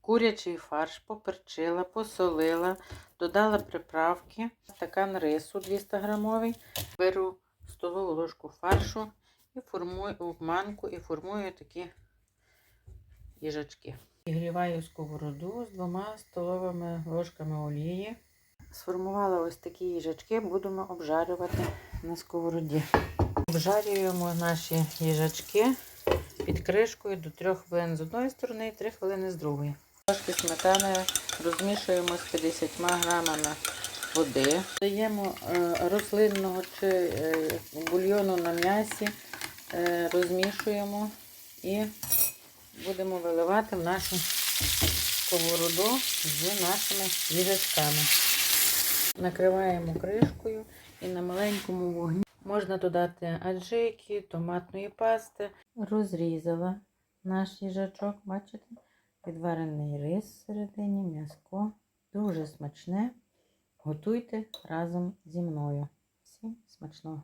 курячий, фарш поперчила, посолила, додала приправки, стакан рису 200 грамовий, беру столову ложку фаршу і формую в і формую такі їжачки. Підгріваю сковороду з двома столовими ложками олії. Сформувала ось такі їжачки, будемо обжарювати на сковороді. Обжарюємо наші їжачки під кришкою до 3 хвилин з одної сторони і 3 хвилини з другої. Трошки сметани розмішуємо з 50 грамами води. Даємо е, рослинного чи е, бульйону на м'ясі, е, розмішуємо і будемо виливати в нашу сковороду з нашими їжачками. Накриваємо кришкою і на маленькому вогні можна додати аджики, томатної пасти. Розрізала наш їжачок, бачите? Підварений рис всередині, м'яско. Дуже смачне. Готуйте разом зі мною. Всім смачного!